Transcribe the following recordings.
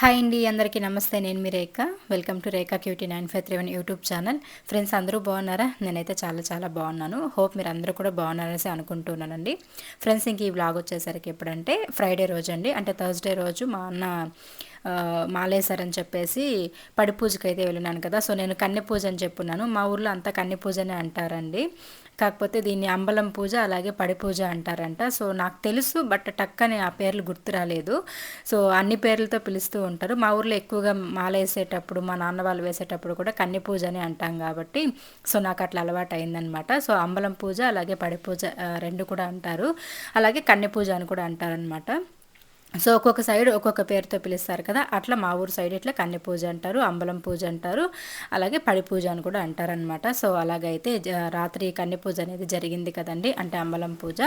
Hi అండి అందరికీ నమస్తే. నేను మీ Rekha. Welcome to Rekha cutie nine five three one YouTube channel friends అందరూ బాగున్నారా? నేనైతే చాలా చాలా బాగున్నాను. హోప్ మీరు అందరూ కూడా బాగున్నారనేసి అనుకుంటున్నానండి. ఫ్రెండ్స్ ఇంక ఈ బ్లాగ్ వచ్చేసరికి ఎప్పుడంటే ఫ్రైడే రోజు అండి అంటే థర్స్డే రోజు మా అన్న మాలేశారని చెప్పేసి పడి పూజకి అయితే వెళ్ళినాను కదా. సో నేను కన్నె పూజ అని చెప్పున్నాను. మా ఊర్లో అంతా కన్నె పూజనే అంటారండి. కాకపోతే దీన్ని అంబలం పూజ అలాగే పడి పూజ అంటారంట. సో నాకు తెలుసు బట్ టక్కని ఆ పేర్లు గుర్తు రాలేదు. సో అన్ని పేర్లతో పిలుస్తూ ఉంటారు. మా ఊర్లో ఎక్కువగా మాల వేసేటప్పుడు మా నాన్న వాళ్ళు వేసేటప్పుడు కూడా కన్నె పూజ అని అంటాం కాబట్టి సో నాకు అట్లా అలవాటు అయిందనమాట. సో అంబలం పూజ అలాగే పడి పూజ రెండు కూడా అంటారు. అలాగే కన్నె పూజ అని కూడా అంటారనమాట. సో ఒక్కొక్క సైడ్ ఒక్కొక్క పేరుతో పిలుస్తారు కదా. అట్లా మా ఊరు సైడ్ ఇట్లా కన్నె పూజ అంటారు అంబలం పూజ అంటారు అలాగే పడి పూజ అని కూడా అంటారనమాట సో అలాగైతే జ- రాత్రి కన్నె పూజ అనేది జరిగింది కదండి అంటే అంబలం పూజ.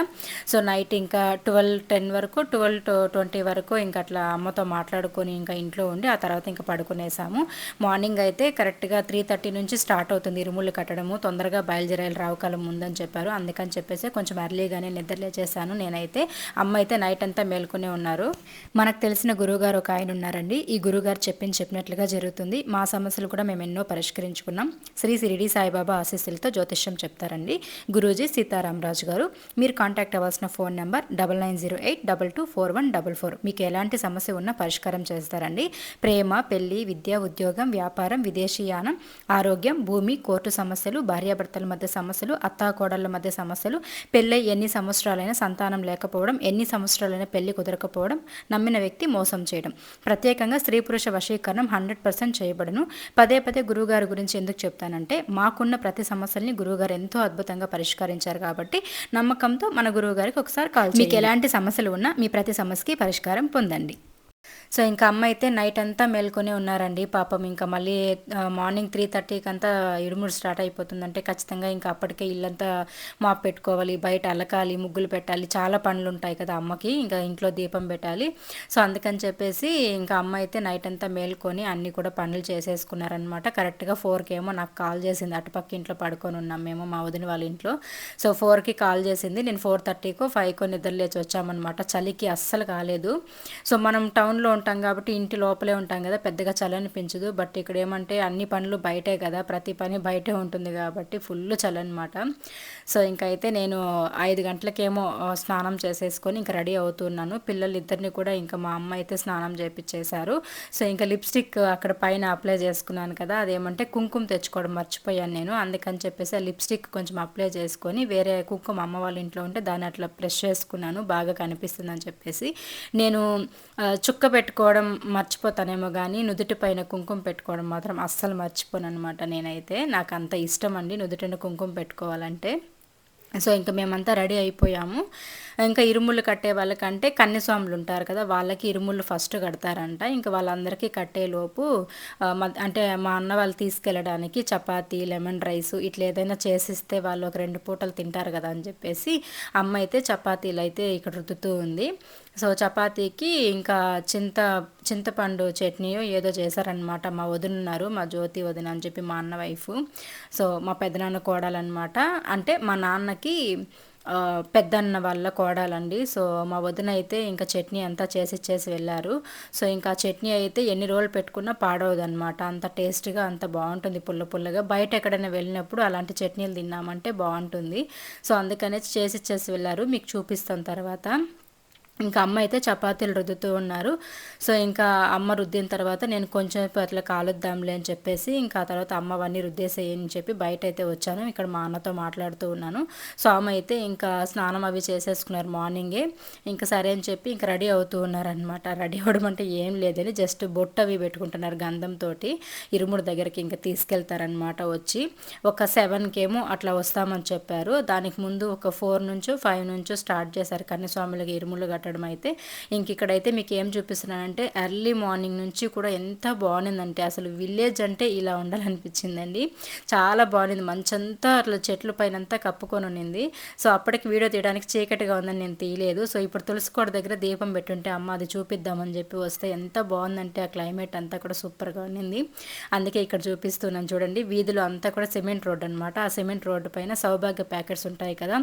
సో నైట్ ఇంకా ట్వెల్వ్ టెన్ వరకు ట్వెల్వ్ టు ట్వంటీ వరకు ఇంకా అట్లా అమ్మతో మాట్లాడుకొని ఇంకా ఇంట్లో ఉండి ఆ తర్వాత ఇంకా పడుకునేసాము. మార్నింగ్ అయితే కరెక్ట్గా త్రీ థర్టీ నుంచి స్టార్ట్ అవుతుంది ఇరుములు కట్టడము. తొందరగా బయలుదేరాలి రావుకాలం ముందని చెప్పారు. అందుకని చెప్పేసి కొంచెం ఎర్లీగానే నిద్రలేచేసాను నేనైతే అమ్మ అయితే నైట్ అంతా మేల్కొనే ఉన్నారు. మనకు తెలిసిన గురువుగారు ఒక ఆయన ఉన్నారండి. ఈ గురువుగారు చెప్పింది చెప్పినట్లుగా జరుగుతుంది. మా సమస్యలు కూడా మేము ఎన్నో పరిష్కరించుకున్నాం. శ్రీ సిరిడి సాయిబాబా ఆశీస్సులతో జ్యోతిష్యం చెప్తారండి. గురూజీ సీతారామరాజు గారు మీరు కాంటాక్ట్ అవ్వాల్సిన phone number double nine zero eight double two four one double four. మీకు ఎలాంటి సమస్య ఉన్నా పరిష్కారం చేస్తారండి. ప్రేమ పెళ్ళి విద్య ఉద్యోగం వ్యాపారం విదేశీయానం ఆరోగ్యం భూమి కోర్టు సమస్యలు భార్యాభర్తల మధ్య సమస్యలు అత్తాకోడళ్ళ మధ్య సమస్యలు పెళ్ళై ఎన్ని సంవత్సరాలైనా సంతానం లేకపోవడం ఎన్ని సంవత్సరాలైనా పెళ్ళి కుదరకపోవడం నమ్మిన వ్యక్తి మోసం చేయడం. ప్రత్యేకంగా స్త్రీ పురుష వశీకరణం హండ్రెడ్ పర్సెంట్ చేయబడును. పదే పదే గురువుగారి గురించి ఎందుకు చెప్తానంటే మాకున్న ప్రతి సమస్యల్ని గురువుగారు ఎంతో అద్భుతంగా పరిష్కరించారు కాబట్టి నమ్మకంతో మన గురువుగారికి ఒకసారి కాల్ మీకు ఎలాంటి సమస్యలు ఉన్నా మీ ప్రతి సమస్యకి పరిష్కారం పొందండి. సో ఇంకా అమ్మ అయితే నైట్ అంతా మేల్కొనే ఉన్నారండి. పాపం ఇంకా మళ్ళీ మార్నింగ్ త్రీ థర్టీకి అంతా ఇడుముడు స్టార్ట్ అయిపోతుందంటే ఖచ్చితంగా ఇంకా అప్పటికే ఇల్లంతా మాప్ పెట్టుకోవాలి బయట అలకాలి ముగ్గులు పెట్టాలి చాలా పనులు ఉంటాయి కదా అమ్మకి ఇంకా ఇంట్లో దీపం పెట్టాలి. సో అందుకని చెప్పేసి ఇంకా అమ్మ అయితే నైట్ అంతా మేల్కొని అన్ని కూడా పనులు చేసేసుకున్నారనమాట కరెక్ట్గా ఫోర్కి ఏమో నాకు కాల్ చేసింది అటుపక్క ఇంట్లో పడుకొని ఉన్నాం మేము మా వదిన వాళ్ళ ఇంట్లో. సో ఫోర్కి కాల్ చేసింది నేను ఫోర్ థర్టీకో ఫైవ్కో నిద్ర లేచి వచ్చామన్నమాట. చలికి అస్సలు కాలేదు. సో మనం టౌన్లో ఉంటాం కాబట్టి ఇంటి లోపలే ఉంటాం కదా పెద్దగా చలి అనిపించదు బట్ ఇక్కడ ఏమంటే అన్ని పనులు బయటే కదా ప్రతి పని బయటే ఉంటుంది కాబట్టి ఫుల్ చలి అనమాట సో ఇంకా అయితే నేను ఐదు గంటలకేమో స్నానం చేసేసుకొని ఇంకా రెడీ అవుతున్నాను. పిల్లలు ఇద్దరిని కూడా ఇంకా మా అమ్మ అయితే స్నానం చేపించేశారు సో ఇంకా లిప్స్టిక్ అక్కడ పైన అప్లై చేసుకున్నాను కదా అదేమంటే కుంకుమ తెచ్చుకోవడం మర్చిపోయాను నేను. అందుకని చెప్పేసి ఆ లిప్స్టిక్ కొంచెం అప్లై చేసుకొని వేరే కుంకుమ అమ్మ వాళ్ళ ఇంట్లో ఉంటే దాన్ని అట్లా ప్రెష్ చేసుకున్నాను బాగా కనిపిస్తుందని చెప్పేసి. నేను చుక్క చుక్క పెట్టుకోవడం మర్చిపోతానేమో కానీ నుదుటి పైన కుంకుమ పెట్టుకోవడం మాత్రం అస్సలు మర్చిపోను అనమాట నేనైతే. నాకు అంత ఇష్టం అండి నుదుటిన కుంకుమ పెట్టుకోవాలంటే. సో ఇంకా మేమంతా రెడీ అయిపోయాము. ఇంకా ఇరుములు కట్టే వాళ్ళకంటే కన్యస్వాములు ఉంటారు కదా వాళ్ళకి ఇరుములు ఫస్ట్ కడతారంట. ఇంకా వాళ్ళందరికీ కట్టేలోపు మ- అంటే మా అన్న వాళ్ళు తీసుకెళ్ళడానికి చపాతీ లెమన్ రైస్ ఇట్లా ఏదైనా చేసిస్తే వాళ్ళు ఒక రెండు పూటలు తింటారు కదా అని చెప్పేసి అమ్మ అయితే చపాతీలు అయితే ఇక్కడ రుద్దుతూ ఉంది. సో చపాతీకి ఇంకా చింత చింతపండు చట్నీయో ఏదో చేశారనమాట మా వదిన ఉన్నారు మా జ్యోతి వదిన అని చెప్పి మా అన్న వైఫ్. సో మా పెద్దనాన్న కోడలన్నమాట అంటే మా నాన్నకి పెద్దన్న వాళ్ళ కోడాలండి. సో మా వదిన అయితే ఇంకా చట్నీ అంతా చేసి ఇచ్చేసి వెళ్ళారు. సో ఇంకా చట్నీ అయితే ఎన్ని రోజులు పెట్టుకున్నా పాడవదనమాట అంత టేస్ట్గా అంత బాగుంటుంది పుల్ల పుల్లగా. బయట ఎక్కడైనా వెళ్ళినప్పుడు అలాంటి చట్నీలు తిన్నామంటే బాగుంటుంది. సో అందుకనే చేసి ఇచ్చేసి వెళ్ళారు. మీకు చూపిస్తాను తర్వాత. ఇంకా అమ్మ అయితే చపాతీలు రుద్దుతూ ఉన్నారు. సో ఇంకా అమ్మ రుద్దిన తర్వాత నేను కొంచెం అట్లా కాలుద్దాంలే అని చెప్పేసి ఇంకా ఆ తర్వాత అమ్మ అవన్నీ రుద్దేసేయని చెప్పి బయట అయితే వచ్చాను. ఇక్కడ మా అన్నతో మాట్లాడుతూ ఉన్నాను. సో ఆమె అయితే ఇంకా స్నానం అవి చేసేసుకున్నారు మార్నింగే. ఇంకా సరే అని చెప్పి ఇంకా రెడీ అవుతూ ఉన్నారనమాట రెడీ అవ్వడం అంటే ఏం లేదని జస్ట్ బొట్టు అవి పెట్టుకుంటున్నారు గంధంతో ఇరుముడు దగ్గరికి ఇంకా తీసుకెళ్తారనమాట వచ్చి. ఒక సెవెన్కి ఏమో అట్లా వస్తామని చెప్పారు. దానికి ముందు ఒక ఫోర్ నుంచో ఫైవ్ నుంచో స్టార్ట్ చేశారు కన్యస్వాములకి ఇరుములు కట్టడం అయితే ఇంక ఇక్కడైతే మీకు ఏం చూపిస్తున్నానంటే ఎర్లీ మార్నింగ్ నుంచి కూడా ఎంత బాగుందంటే అసలు విలేజ్ అంటే ఇలా ఉండాలనిపించిందండి. చాలా బాగుంది మంచంతా అట్లా చెట్ల పైన అంతా కప్పుకొని ఉన్నింది సో అప్పటికి వీడియో తీయడానికి చీకటిగా ఉందని నేను తీయలేదు. సో ఇప్పుడు తులసికోట దగ్గర దీపం పెట్టుంటే అమ్మ అది చూపిద్దామని చెప్పి వస్తే ఎంత బాగుందంటే ఆ క్లైమేట్ అంతా కూడా సూపర్గా ఉన్నింది అందుకే ఇక్కడ చూపిస్తున్నాను చూడండి. వీధిలో అంతా కూడా సిమెంట్ రోడ్ అనమాట ఆ సిమెంట్ రోడ్డు పైన సౌభాగ్య ప్యాకెట్స్ ఉంటాయి కదా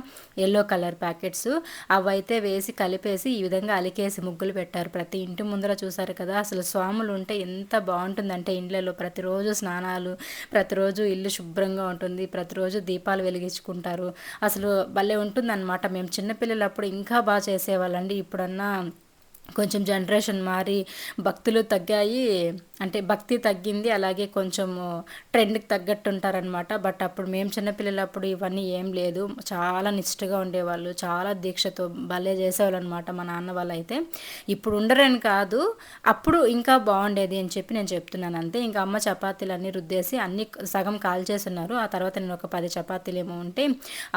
ఎల్లో కలర్ ప్యాకెట్స్. అవైతే వేసి కలిపేసి ఈ విధంగా అలికేసి ముగ్గులు పెట్టారు. ప్రతి ఇంటి ముందర చూసారు కదా అసలు స్వాములు ఉంటే ఎంత బాగుంటుందంటే ఇండ్లలో ప్రతిరోజు స్నానాలు ప్రతిరోజు ఇల్లు శుభ్రంగా ఉంటుంది ప్రతిరోజు దీపాలు వెలిగించుకుంటారు. అసలు భలే ఉంటుందన్నమాట. మేము చిన్నపిల్లలప్పుడు ఇంకా బాగా చేసేవాళ్ళండి. ఇప్పుడన్నా కొంచెం జనరేషన్ మారి భక్తులు తగ్గాయి. అంటే భక్తి తగ్గింది అలాగే కొంచెము ట్రెండ్కి తగ్గట్టు ఉంటారనమాట బట్ అప్పుడు మేము చిన్నపిల్లలప్పుడు ఇవన్నీ ఏం లేదు. చాలా నిష్ఠగా ఉండేవాళ్ళు చాలా దీక్షతో భలే చేసేవాళ్ళు అనమాట మా నాన్న వాళ్ళు అయితే ఇప్పుడు ఉండరని కాదు అప్పుడు ఇంకా బాగుండేది అని చెప్పి నేను చెప్తున్నాను అంతే. ఇంకా అమ్మ చపాతీలు అన్నీ రుద్దేసి అన్ని సగం కాల్చేస్తున్నారు ఆ తర్వాత నేను ఒక పది చపాతీలు ఏమో ఉంటే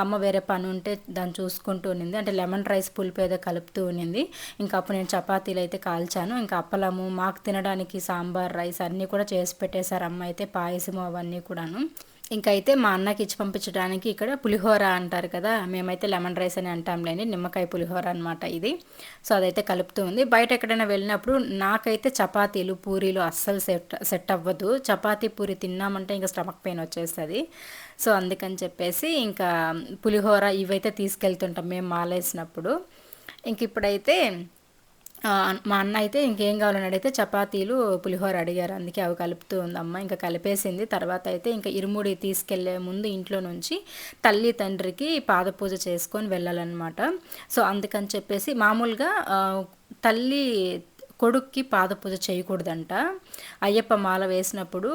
అమ్మ వేరే పని ఉంటే దాన్ని చూసుకుంటూ ఉన్నింది. అంటే లెమన్ రైస్ పులుపు ఏదో కలుపుతూ ఉన్నింది. ఇంకా అప్పుడు నేను చపాతీలు అయితే కాల్చాను. ఇంకా అప్పలము మాకు తినడానికి సాంబార్ రైస్ అన్నీ కూడా చేసి పెట్టేశారు అమ్మ అయితే పాయసము అవన్నీ కూడాను. ఇంకైతే అయితే మా అన్నకి ఇచ్చి పంపించడానికి ఇక్కడ పులిహోర అంటారు కదా మేమైతే లెమన్ రైస్ అని అంటాంలేండి నిమ్మకాయ పులిహోర అనమాట ఇది. సో అదైతే కలుపుతూ ఉంది. బయట ఎక్కడైనా వెళ్ళినప్పుడు నాకైతే చపాతీలు పూరీలు అస్సలు సెట్ సెట్ అవ్వదు. చపాతీ పూరి తిన్నామంటే ఇంకా స్టమక్ పెయిన్ వచ్చేస్తుంది. సో అందుకని చెప్పేసి ఇంకా పులిహోర ఇవైతే తీసుకెళ్తుంటాం మేము మాలేసినప్పుడు. ఇంక ఇప్పుడైతే మా అన్న అయితే ఇంకేం కావాలని అడిగితే చపాతీలు పులిహోర అడిగారు. అందుకే అవి కలుపుతూ ఉందమ్మ ఇంకా కలిపేసింది. తర్వాత అయితే ఇంకా ఇరుముడి తీసుకెళ్ళే ముందు ఇంట్లో నుంచి తల్లి తండ్రికి పాద పూజ చేసుకొని వెళ్ళాలన్నమాట. సో అందుకని చెప్పేసి మామూలుగా తల్లి కొడుక్కి పాద పూజ చేయకూడదంట. అయ్యప్ప మాల వేసినప్పుడు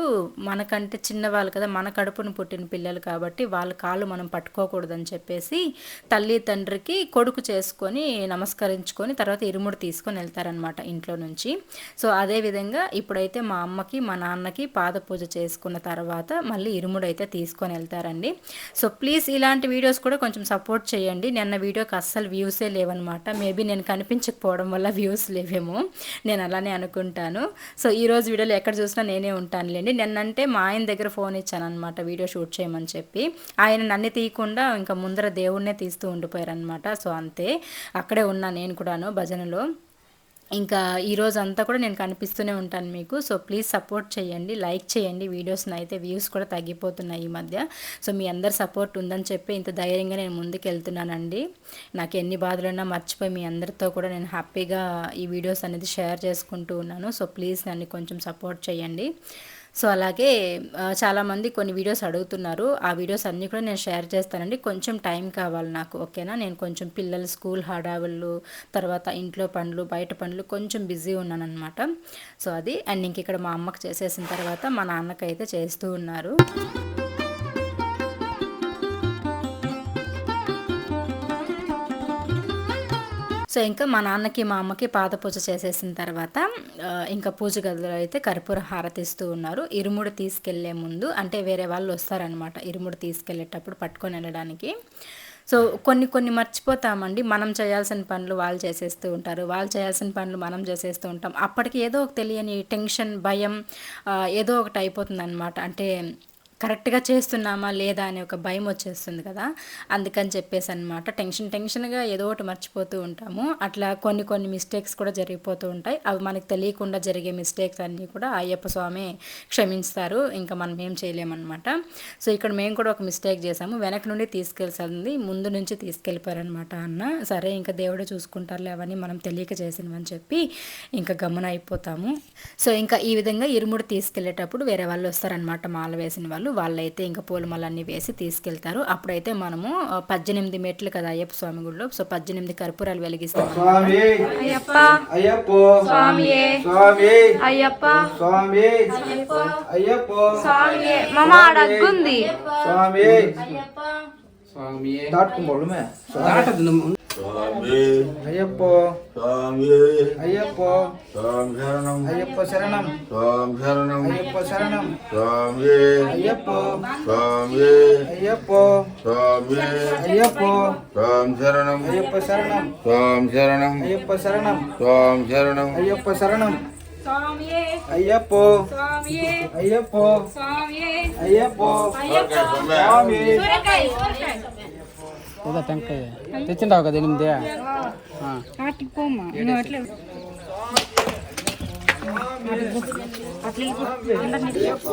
మనకంటే చిన్నవాళ్ళు కదా మన కడుపును పుట్టిన పిల్లలు కాబట్టి వాళ్ళ కాళ్ళు మనం పట్టుకోకూడదని చెప్పేసి తల్లి తండ్రికి కొడుకు చేసుకొని నమస్కరించుకొని తర్వాత ఇరుముడు తీసుకొని వెళ్తారనమాట ఇంట్లో నుంచి. సో అదే విధంగా ఇప్పుడైతే మా అమ్మకి మా నాన్నకి పాద పూజ చేసుకున్న తర్వాత మళ్ళీ ఇరుముడు అయితే తీసుకొని వెళ్తారండి. సో ప్లీజ్ ఇలాంటి వీడియోస్ కూడా కొంచెం సపోర్ట్ చేయండి. నిన్న వీడియోకి అస్సలు వ్యూసే లేవన్నమాట. మేబీ నేను కనిపించకపోవడం వల్ల వ్యూస్ లేవేమో. నేను అలానే అనుకుంటాను. సో ఈ రోజు వీడియోలో ఎక్కడ చూసినా నేనే ఉంటానులేండి. నిన్నంటే మా ఆయన దగ్గర ఫోన్ ఇచ్చాను అనమాట వీడియో షూట్ చేయమని చెప్పి. ఆయన నన్ను తీయకుండా ఇంకా ముందర దేవుడినే తీస్తూ ఉండిపోయారనమాట సో అంతే. అక్కడే ఉన్నా నేను కూడాను భజనలో. ఇంకా ఈరోజు అంతా కూడా నేను కనిపిస్తూనే ఉంటాను మీకు. సో ప్లీజ్ సపోర్ట్ చేయండి లైక్ చేయండి. వీడియోస్ని అయితే వ్యూస్ కూడా తగ్గిపోతున్నాయి ఈ మధ్య. సో మీ అందరి సపోర్ట్ ఉందని చెప్పి ఇంత ధైర్యంగా నేను ముందుకు వెళ్తున్నానండి నాకు ఎన్ని బాధలున్నా మర్చిపోయి మీ అందరితో కూడా నేను హ్యాపీగా ఈ వీడియోస్ అనేది షేర్ చేసుకుంటూ ఉన్నాను. సో ప్లీజ్ నన్ను కొంచెం సపోర్ట్ చేయండి. సో అలాగే చాలామంది కొన్ని వీడియోస్ అడుగుతున్నారు. ఆ వీడియోస్ అన్నీ కూడా నేను షేర్ చేస్తానండి. కొంచెం టైం కావాలి నాకు ఓకేనా? నేను కొంచెం పిల్లలు స్కూల్ హడావుళ్ళు తర్వాత ఇంట్లో పనులు బయట పనులు కొంచెం బిజీ ఉన్నానన్నమాట. సో అది అండ్ ఇంక ఇక్కడ మా అమ్మకి చేసేసిన తర్వాత మా నాన్నకైతే చేస్తూ ఉన్నారు. సో ఇంకా మా నాన్నకి మా అమ్మకి పాద పూజ చేసేసిన తర్వాత ఇంకా పూజ గదిలో అయితే కర్పూర హారతిస్తూ ఉన్నారు. ఇరుముడు తీసుకెళ్ళే ముందు అంటే వేరే వాళ్ళు వస్తారనమాట ఇరుముడు తీసుకెళ్ళేటప్పుడు పట్టుకొని వెళ్ళడానికి. సో కొన్ని కొన్ని మర్చిపోతామండి. మనం చేయాల్సిన పనులు వాళ్ళు చేసేస్తూ ఉంటారు. వాళ్ళు చేయాల్సిన పనులు మనం చేసేస్తూ ఉంటాం. అప్పటికి ఏదో ఒక తెలియని టెన్షన్ భయం ఏదో ఒకటి అయిపోతుంది అనమాట అంటే కరెక్ట్గా చేస్తున్నామా లేదా అనే ఒక భయం వచ్చేస్తుంది కదా. అందుకని చెప్పేసి అనమాట టెన్షన్ టెన్షన్గా ఏదో ఒకటి మర్చిపోతూ ఉంటాము. అట్లా కొన్ని కొన్ని మిస్టేక్స్ కూడా జరిగిపోతూ ఉంటాయి. అవి మనకు తెలియకుండా జరిగే మిస్టేక్స్ అన్నీ కూడా అయ్యప్ప స్వామి క్షమిస్తారు ఇంకా మనం ఏం చేయలేమన్నమాట సో ఇక్కడ మేము కూడా ఒక మిస్టేక్ చేసాము వెనక నుండి తీసుకెళ్తుంది ముందు నుంచి తీసుకెళ్ళిపోయారనమాట అన్న. సరే ఇంకా దేవుడే చూసుకుంటారులే అవన్నీ మనం తెలియక చేసినవని చెప్పి ఇంకా గమన అయిపోతాము. సో ఇంకా ఈ విధంగా ఇరుముడు తీసుకెళ్ళేటప్పుడు వేరే వాళ్ళు వస్తారనమాట మాల వేసిన వాళ్ళు. వాళ్ళైతే ఇంకా పూలమాలన్నీ వేసి తీసుకెళ్తారు. అప్పుడైతే మనము పద్దెనిమిది మెట్లు కదా అయ్యప్ప స్వామి గుడిలో. సో పద్దెనిమిది కర్పూరాలు వెలిగిస్తాం స్వామి! అయ్యప్ప! అయ్యప్ప అయ్యప్ప. స్వామి. అయ్యప్ప. శరణం. అయ్యప్ప శరణం. స్వామి శరణం. అయ్యప్ప శరణం. స్వామి. అయ్యప్ప. స్వామి. అయ్యప్ప. స్వామి. అయ్యప్ప. స్వామి శరణం. అయ్యప్ప శరణం. స్వామి శరణం. అయ్యప్ప శరణం. స్వామి శరణం. అయ్యప్ప శరణం. అయ్యప్ప. అయ్యప్ప. అయ్యప్ప. స్వామి. ఏదో టెంకాయ తెచ్చిండావు కదా ఎనిమిది ఆ. అట్లా పోమ్మా నువ్వు అట్లా అయ్యప్పో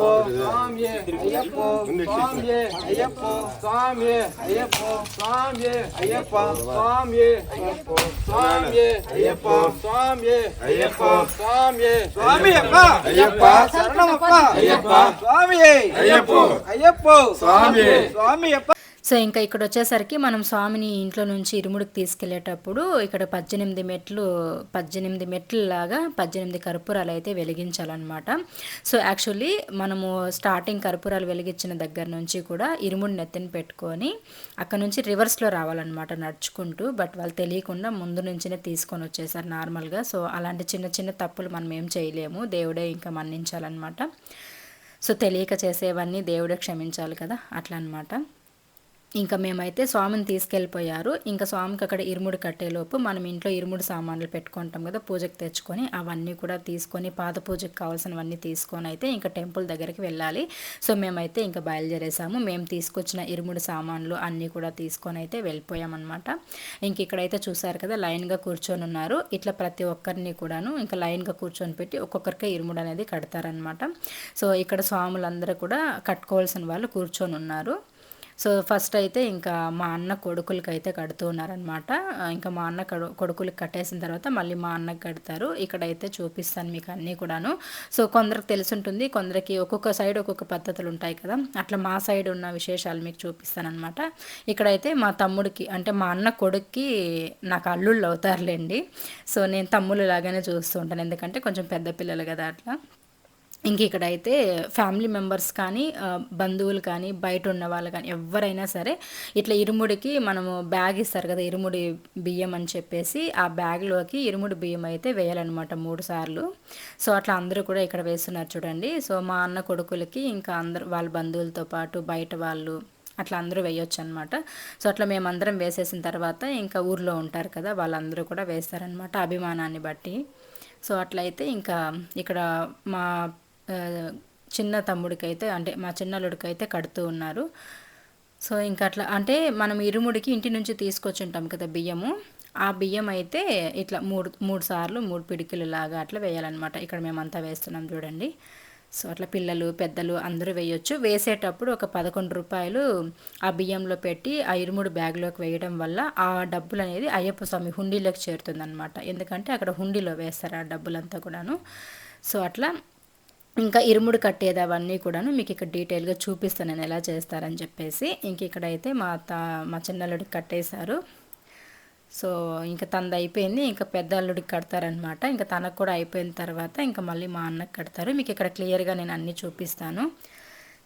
స్వామి అయ్యప్పో సో ఇంకా ఇక్కడ వచ్చేసరికి మనం స్వామిని ఇంట్లో నుంచి ఇరుముడికి తీసుకెళ్ళేటప్పుడు ఇక్కడ పద్దెనిమిది మెట్లు పద్దెనిమిది మెట్లు లాగా పద్దెనిమిది కర్పూరాలు అయితే వెలిగించాలన్నమాట. సో యాక్చువల్లీ మనము స్టార్టింగ్ కర్పూరాలు వెలిగించిన దగ్గర నుంచి కూడా ఇరుముడి నెత్తిని పెట్టుకొని అక్కడ నుంచి రివర్స్లో రావాలన్నమాట నడుచుకుంటూ బట్ వాళ్ళు తెలియకుండా ముందు నుంచినే తీసుకొని వచ్చేసారు నార్మల్గా. సో అలాంటి చిన్న చిన్న తప్పులు మనం ఏం చేయలేము దేవుడే ఇంకా మన్నించాలన్నమాట. సో తెలియక చేసేవన్నీ దేవుడే క్షమించాలి కదా అట్లా అనమాట ఇంకా మేమైతే స్వామిని తీసుకెళ్ళిపోయారు. ఇంకా స్వామికి అక్కడ ఇరుముడు కట్టేలోపు మనం ఇంట్లో ఇరుముడు సామాన్లు పెట్టుకుంటాం కదా పూజకు తెచ్చుకొని అవన్నీ కూడా తీసుకొని పాత పూజకు కావాల్సినవన్నీ తీసుకొని అయితే ఇంకా టెంపుల్ దగ్గరికి వెళ్ళాలి. సో మేమైతే ఇంకా బయలుదేరేసాము. మేము తీసుకొచ్చిన ఇరుముడు సామాన్లు అన్నీ కూడా తీసుకొని అయితే వెళ్ళిపోయామన్నమాట. ఇంక ఇక్కడైతే చూసారు కదా లైన్గా కూర్చొని ఉన్నారు. ఇట్లా ప్రతి ఒక్కరిని కూడాను ఇంకా లైన్గా కూర్చొని పెట్టి ఒక్కొక్కరికి ఇరుముడు అనేది కడతారనమాట సో ఇక్కడ స్వాములందరూ కూడా కట్టుకోవాల్సిన వాళ్ళు కూర్చొని ఉన్నారు. సో ఫస్ట్ అయితే ఇంకా మా అన్న కొడుకులకి అయితే కడుతూ ఉన్నారనమాట ఇంకా మా అన్న కడు కొడుకులకి కట్టేసిన తర్వాత మళ్ళీ మా అన్నకి కడతారు. ఇక్కడైతే చూపిస్తాను మీకు అన్నీ కూడాను. సో కొందరికి తెలిసి ఉంటుంది కొందరికి ఒక్కొక్క సైడ్ ఒక్కొక్క పద్ధతులు ఉంటాయి కదా. అట్లా మా సైడ్ ఉన్న విశేషాలు మీకు చూపిస్తానమాట ఇక్కడైతే మా తమ్ముడికి అంటే మా అన్న కొడుక్కి నాకు అల్లుళ్ళు అవుతారులేండి. సో నేను తమ్ముళ్ళు లాగానే చూస్తూ ఉంటాను. ఎందుకంటే కొంచెం పెద్ద పిల్లలు కదా అట్లా. ఇంక ఇక్కడైతే ఫ్యామిలీ మెంబర్స్ కానీ బంధువులు కానీ బయట ఉన్న వాళ్ళు కానీ ఎవరైనా సరే ఇట్లా ఇరుముడికి మనము బ్యాగ్ ఇస్తారు కదా ఇరుముడి బియ్యం అని చెప్పేసి ఆ బ్యాగ్లోకి ఇరుముడి బియ్యం అయితే వేయాలన్నమాట మూడు సార్లు. సో అట్లా అందరూ కూడా ఇక్కడ వేస్తున్నారు చూడండి. సో మా అన్న కొడుకులకి ఇంకా అందరు వాళ్ళ బంధువులతో పాటు బయట వాళ్ళు అట్లా అందరూ వేయొచ్చు అనమాట సో అట్లా మేమందరం వేసేసిన తర్వాత ఇంకా ఊర్లో ఉంటారు కదా వాళ్ళందరూ కూడా వేస్తారనమాట అభిమానాన్ని బట్టి. సో అట్లయితే ఇంకా ఇక్కడ మా చిన్న తమ్ముడికైతే అంటే మా చిన్నలుడికైతే కడుతూ ఉన్నారు. సో ఇంకా అట్లా అంటే మనం ఇరుముడికి ఇంటి నుంచి తీసుకొచ్చి ఉంటాం కదా బియ్యము. ఆ బియ్యం అయితే ఇట్లా మూడు మూడు సార్లు మూడు పిడికిలు లాగా అట్లా వేయాలన్నమాట. ఇక్కడ మేమంతా వేస్తున్నాం చూడండి. సో అట్లా పిల్లలు పెద్దలు అందరూ వేయొచ్చు. వేసేటప్పుడు ఒక పదకొండు రూపాయలు ఆ బియ్యంలో పెట్టి ఆ ఇరుముడు బ్యాగ్లోకి వేయడం వల్ల ఆ డబ్బులు అనేది అయ్యప్ప స్వామి హుండీలోకి చేరుతుందన్నమాట. ఎందుకంటే అక్కడ హుండీలో వేస్తారు ఆ డబ్బులంతా కూడాను. సో అట్లా ఇంకా ఇరుముడు కట్టేది అవన్నీ కూడాను మీకు ఇక్కడ డీటెయిల్గా చూపిస్తాను నేను ఎలా చేస్తారని చెప్పేసి. ఇంక ఇక్కడైతే మా తా మా చిన్నల్లుడికి కట్టేశారు. సో ఇంకా తనది అయిపోయింది. ఇంకా పెద్ద అల్లుడికి కడతారనమాట ఇంకా తనకు కూడా అయిపోయిన తర్వాత ఇంకా మళ్ళీ మా అన్నకి కడతారు. మీకు ఇక్కడ క్లియర్గా నేను అన్నీ చూపిస్తాను.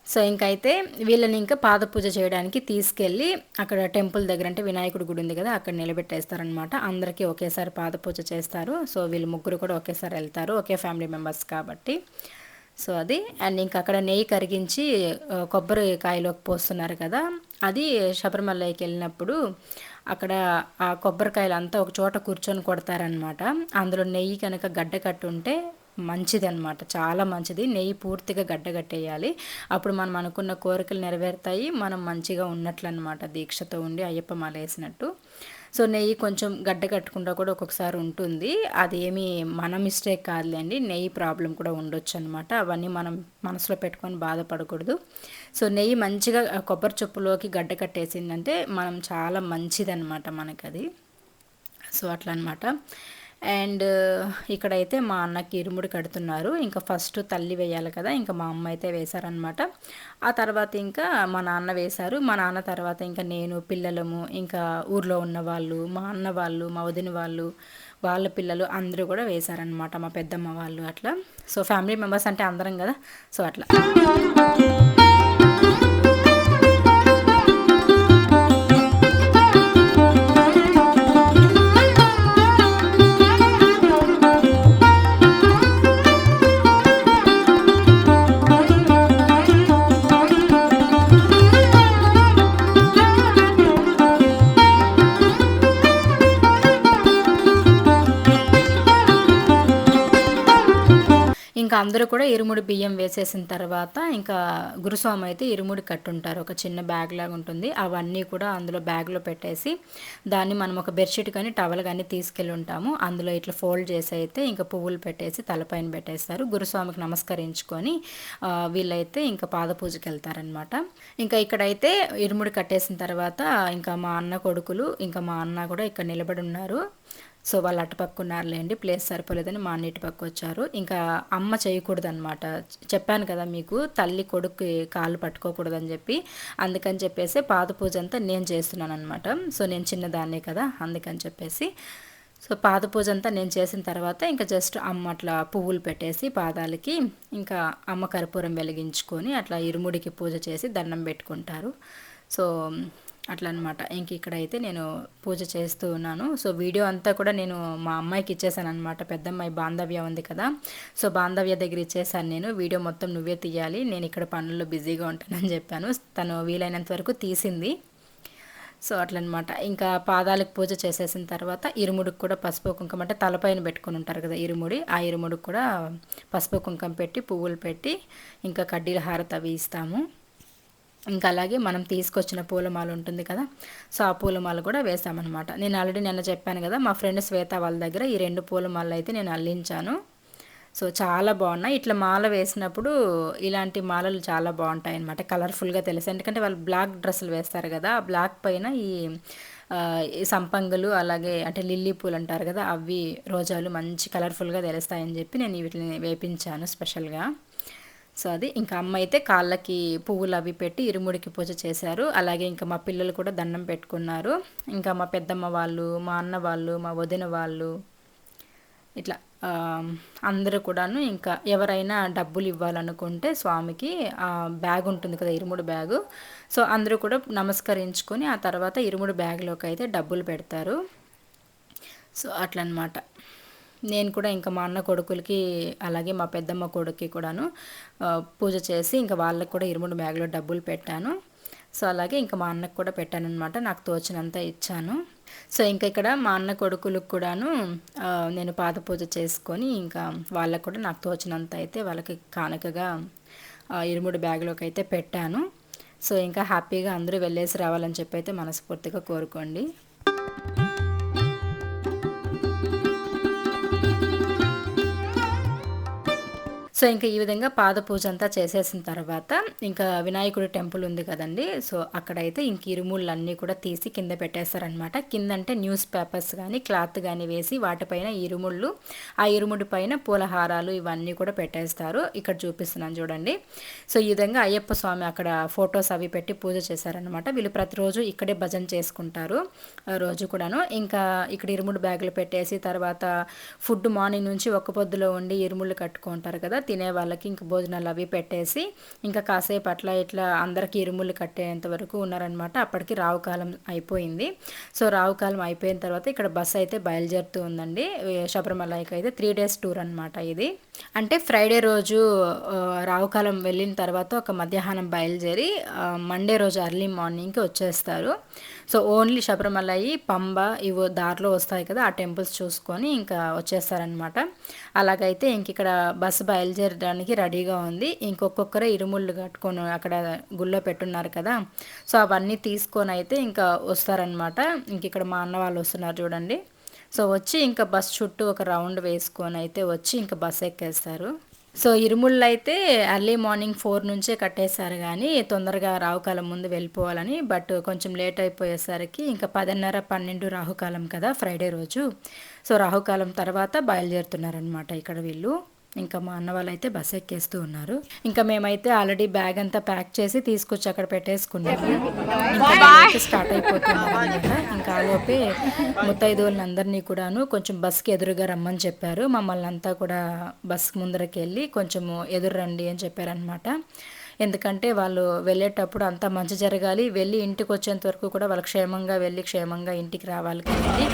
సో ఇంకైతే వీళ్ళని ఇంకా పాద పూజ చేయడానికి తీసుకెళ్ళి అక్కడ టెంపుల్ దగ్గర అంటే వినాయకుడి గుడి ఉంది కదా అక్కడ నిలబెట్టేస్తారనమాట అందరికీ ఒకేసారి పాద పూజ చేస్తారు. సో వీళ్ళు ముగ్గురు కూడా ఒకేసారి వెళ్తారు. ఒకే ఫ్యామిలీ మెంబర్స్ కాబట్టి. సో అది. అండ్ ఇంకా అక్కడ నెయ్యి కరిగించి కొబ్బరి కాయలోకి పోస్తున్నారు కదా. అది శబరిమలకి వెళ్ళినప్పుడు అక్కడ ఆ కొబ్బరికాయలు అంతా ఒక చోట కూర్చొని కొడతారనమాట అందులో నెయ్యి కనుక గడ్డ కట్టుంటే మంచిది అనమాట చాలా మంచిది. నెయ్యి పూర్తిగా గడ్డగట్టేయాలి అప్పుడు మనం అనుకున్న కోరికలు నెరవేరుతాయి. మనం మంచిగా ఉన్నట్లు అనమాట దీక్షతో ఉండి అయ్యప్ప మాల వేసినట్టు. సో నెయ్యి కొంచెం గడ్డ కట్టకుండా కూడా ఒక్కొక్కసారి ఉంటుంది. అదేమి మన మిస్టేక్ కాదులేండి నెయ్యి ప్రాబ్లం కూడా ఉండొచ్చు అనమాట అవన్నీ మనం మనసులో పెట్టుకొని బాధపడకూడదు. సో నెయ్యి మంచిగా కొబ్బరి చొప్పులోకి గడ్డ కట్టేసిందంటే మనం చాలా మంచిదన్నమాట మనకి అది సో అట్లా అనమాట అండ్ ఇక్కడైతే మా అన్నకి ఇరుముడి కడుతున్నారు. ఇంకా ఫస్ట్ తల్లి వేయాలి కదా ఇంకా మా అమ్మ అయితే వేశారనమాట ఆ తర్వాత ఇంకా మా నాన్న వేశారు. మా నాన్న తర్వాత ఇంకా నేను పిల్లలము ఇంకా ఊర్లో ఉన్న వాళ్ళు మా అన్న వాళ్ళు మా వదిన వాళ్ళు వాళ్ళ పిల్లలు అందరూ కూడా వేశారనమాట మా పెద్దమ్మ వాళ్ళు అట్లా. సో ఫ్యామిలీ మెంబర్స్ అంటే అందరం కదా సో అట్లా. అందరూ కూడా ఇరుముడి బియ్యం వేసేసిన తర్వాత ఇంకా గురుస్వామి అయితే ఇరుముడి కట్టుంటారు. ఒక చిన్న బ్యాగ్ లాగా ఉంటుంది. అవన్నీ కూడా అందులో బ్యాగ్లో పెట్టేసి దాన్ని మనం ఒక బెడ్షీట్ కానీ టవల్ కానీ తీసుకెళ్ళి ఉంటాము. అందులో ఇట్లా ఫోల్డ్ చేసి అయితే ఇంకా పువ్వులు పెట్టేసి తలపైన పెట్టేస్తారు. గురుస్వామికి నమస్కరించుకొని వీళ్ళైతే ఇంకా పాద పూజకి వెళ్తారనమాట ఇంకా ఇక్కడైతే ఇరుముడి కట్టేసిన తర్వాత ఇంకా మా అన్న కొడుకులు ఇంకా మా అన్న కూడా ఇక్కడ నిలబడి ఉన్నారు. సో వాళ్ళు అటుపక్క ఉన్నారులేండి ప్లేస్ సరిపోలేదని మా అన్న ఇటుపక్క వచ్చారు. ఇంకా అమ్మ చేయకూడదనమాట చెప్పాను కదా మీకు తల్లి కొడుకు కాళ్ళు పట్టుకోకూడదని చెప్పి. అందుకని చెప్పేసి పాద పూజ అంతా నేను చేస్తున్నాను అనమాట సో నేను చిన్నదాన్నే కదా అందుకని చెప్పేసి. సో పాద పూజ అంతా నేను చేసిన తర్వాత ఇంకా జస్ట్ అమ్మ అట్లా పువ్వులు పెట్టేసి పాదాలకి ఇంకా అమ్మ కర్పూరం వెలిగించుకొని అట్లా ఇరుముడికి పూజ చేసి దండం పెట్టుకుంటారు. సో అట్లా అనమాట ఇంక ఇక్కడైతే నేను పూజ చేస్తూ ఉన్నాను. సో వీడియో అంతా కూడా నేను మా అమ్మాయికి ఇచ్చేసాను అనమాట పెద్దమ్మాయి బాంధవ్య ఉంది కదా. సో బాంధవ్య దగ్గర ఇచ్చేసాను నేను. వీడియో మొత్తం నువ్వే తీయాలి. నేను ఇక్కడ పనుల్లో బిజీగా ఉంటానని చెప్పాను. తను వీలైనంత వరకు తీసింది. సో అట్లనమాట. ఇంకా పాదాలకు పూజ చేసేసిన తర్వాత ఇరుముడికి కూడా పసుపు కుంకుమ అంటే తలపైన పెట్టుకొని ఉంటారు కదా ఇరుముడి. ఆ ఇరుముడికి కూడా పసుపు కుంకుమ పెట్టి పువ్వులు పెట్టి ఇంకా కడ్డీల హారత అవి ఇస్తాము. ఇంకా అలాగే మనం తీసుకొచ్చిన పూలమాల ఉంటుంది కదా. సో ఆ పూలమాల కూడా వేసామన్నమాట. నేను ఆల్రెడీ నిన్న చెప్పాను కదా మా ఫ్రెండ్ శ్వేత వాళ్ళ దగ్గర ఈ రెండు పూలమాలలు అయితే నేను అల్లించాను. సో చాలా బాగున్నాయి. ఇట్లా మాల వేసినప్పుడు ఇలాంటి మాలలు చాలా బాగుంటాయి అనమాట కలర్ఫుల్గా తెలుసు ఎందుకంటే వాళ్ళు బ్లాక్ డ్రెస్సులు వేస్తారు కదా ఆ బ్లాక్ పైన ఈ ఈ సంపంగులు అలాగే అంటే లిల్లీ పూలు అంటారు కదా అవి రోజాలు మంచి కలర్ఫుల్గా తెలుస్తాయని చెప్పి నేను వీటిని వేపించాను స్పెషల్గా. సో అది ఇంకా అమ్మ అయితే కాళ్ళకి పువ్వులు అవి పెట్టి ఇరుముడికి పూజ చేశారు. అలాగే ఇంకా మా పిల్లలు కూడా దండం పెట్టుకున్నారు. ఇంకా మా పెద్దమ్మ వాళ్ళు మా అన్న వాళ్ళు మా వదిన వాళ్ళు ఇట్లా అందరూ కూడాను ఇంకా ఎవరైనా డబ్బులు ఇవ్వాలనుకుంటే స్వామికి ఆ బ్యాగ్ ఉంటుంది కదా ఇరుముడు బ్యాగు. సో అందరూ కూడా నమస్కరించుకొని ఆ తర్వాత ఇరుముడు బ్యాగ్లోకి అయితే డబ్బులు పెడతారు. సో అట్లనమాట. నేను కూడా ఇంకా మా అన్న కొడుకులకి అలాగే మా పెద్దమ్మ కొడుక్కి కూడాను పూజ చేసి ఇంకా వాళ్ళకి కూడా ఇరుముడు బ్యాగ్లో డబ్బులు పెట్టాను. సో అలాగే ఇంకా మా అన్నకు కూడా పెట్టాను అనమాట నాకు తోచినంత ఇచ్చాను. సో ఇంకా ఇక్కడ మా అన్న కొడుకులకు కూడాను నేను పాద పూజ చేసుకొని ఇంకా వాళ్ళకు కూడా నాకు తోచినంత అయితే వాళ్ళకి కానుకగా ఇరుముడు బ్యాగ్లోకి అయితే పెట్టాను. సో ఇంకా హ్యాపీగా అందరూ వెళ్ళేసి రావాలని చెప్పి అయితే మనస్ఫూర్తిగా కోరుకోండి. సో ఇంకా ఈ విధంగా పాద పూజ అంతా చేసేసిన తర్వాత ఇంకా వినాయకుడి టెంపుల్ ఉంది కదండి. సో అక్కడైతే ఇంక ఇరుముళ్ళు అన్నీ కూడా తీసి కింద పెట్టేస్తారనమాట కింద అంటే న్యూస్ పేపర్స్ కానీ క్లాత్ కానీ వేసి వాటిపైన ఇరుముళ్ళు ఆ ఇరుముడి పైన పూలహారాలు ఇవన్నీ కూడా పెట్టేస్తారు. ఇక్కడ చూపిస్తున్నాను చూడండి. సో ఈ విధంగా అయ్యప్ప స్వామి అక్కడ ఫొటోస్ అవి పెట్టి పూజ చేశారనమాట వీళ్ళు ప్రతిరోజు ఇక్కడే భజన చేసుకుంటారు ఆ రోజు కూడాను. ఇంకా ఇక్కడ ఇరుముడు బ్యాగులు పెట్టేసి తర్వాత ఫుడ్ మార్నింగ్ నుంచి ఒక్క పొద్దులో ఉండి ఇరుముళ్ళు కట్టుకుంటారు కదా. తినే వాళ్ళకి ఇంకా భోజనాలు అవి పెట్టేసి ఇంకా కాసేపు అట్లా ఇట్లా అందరికి ఇరుములు కట్టేంత వరకు ఉన్నారనమాట అప్పటికి రావు కాలం అయిపోయింది. సో రావు కాలం అయిపోయిన తర్వాత ఇక్కడ బస్సు అయితే బయలుదేరుతూ ఉందండి. శబరిమలకి శబరిమలైకి అయితే త్రీ డేస్ టూర్ అనమాట ఇది. అంటే ఫ్రైడే రోజు రావుకాలం వెళ్ళిన తర్వాత ఒక మధ్యాహ్నం బయలుదేరి మండే రోజు అర్లీ మార్నింగ్కి వచ్చేస్తారు. సో ఓన్లీ శబరిమలై పంబ ఇవో దారిలో వస్తాయి కదా ఆ టెంపుల్స్ చూసుకొని ఇంకా వచ్చేస్తారనమాట అలాగైతే ఇంక ఇక్కడ బస్సు బయలుదేరడానికి రెడీగా ఉంది. ఇంకొక్కొక్కరే ఇరుముళ్ళు కట్టుకొని అక్కడ గుళ్ళో పెట్టున్నారు కదా సో అవన్నీ తీసుకొని అయితే ఇంకా వస్తారనమాట ఇంక ఇక్కడ మా అన్న వాళ్ళు వస్తున్నారు చూడండి. సో వచ్చి ఇంకా బస్ చుట్టూ ఒక రౌండ్ వేసుకొని అయితే వచ్చి ఇంకా బస్ ఎక్కేస్తారు. సో ఇరుముళ్ళు అయితే ఎర్లీ మార్నింగ్ ఫోర్ నుంచే కట్టేశారు కానీ తొందరగా రాహుకాలం ముందు వెళ్ళిపోవాలని బట్ కొంచెం లేట్ అయిపోయేసరికి ఇంకా పదిన్నర పన్నెండు రాహుకాలం కదా ఫ్రైడే రోజు. సో రాహుకాలం తర్వాత బయలుదేరుతున్నారనమాట ఇక్కడ వీళ్ళు. ఇంకా మా అన్న వాళ్ళు అయితే బస్ ఎక్కేస్తూ ఉన్నారు. ఇంకా మేమైతే ఆల్రెడీ బ్యాగ్ అంతా ప్యాక్ చేసి తీసుకొచ్చి అక్కడ పెట్టేసుకున్నాము. ఇంకా స్టార్ట్ అయిపోతున్నాం అనమాట ఇంకా ఆలోపే ముత్తైదువులను అందరినీ కూడాను కొంచెం బస్కి ఎదురుగా రమ్మని చెప్పారు. మమ్మల్ని అంతా కూడా బస్ ముందరకి వెళ్ళి కొంచెము ఎదురు రండి అని చెప్పారనమాట ఎందుకంటే వాళ్ళు వెళ్ళేటప్పుడు అంతా మంచి జరగాలి. వెళ్ళి ఇంటికి వచ్చేంత వరకు కూడా వాళ్ళు క్షేమంగా వెళ్ళి క్షేమంగా ఇంటికి రావాలి కదండి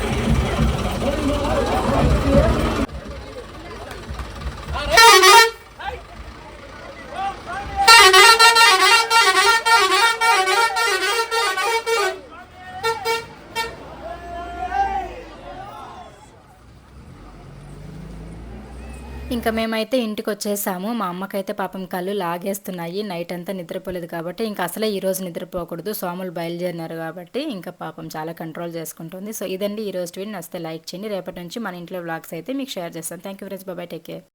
ఇంకా మేమైతే ఇంటికి వచ్చేసాము మా అమ్మకైతే పాపం కళ్ళు లాగేస్తున్నాయి. నైట్ అంతా నిద్రపోలేదు కాబట్టి ఇంకా అసలే ఈరోజు నిద్రపోకూడదు. సోములు బయలుదేరినారు కాబట్టి ఇంకా పాపం చాలా కంట్రోల్ చేసుకుంటుంది. సో ఇదండి ఈ రోజు వీడియో. నచ్చితే లైక్ చేయండి. రేపటి నుంచి మన ఇంట్లో వ్లాగ్స్ అయితే మీకు షేర్ చేస్తాను. Thank you friends bye bye take care.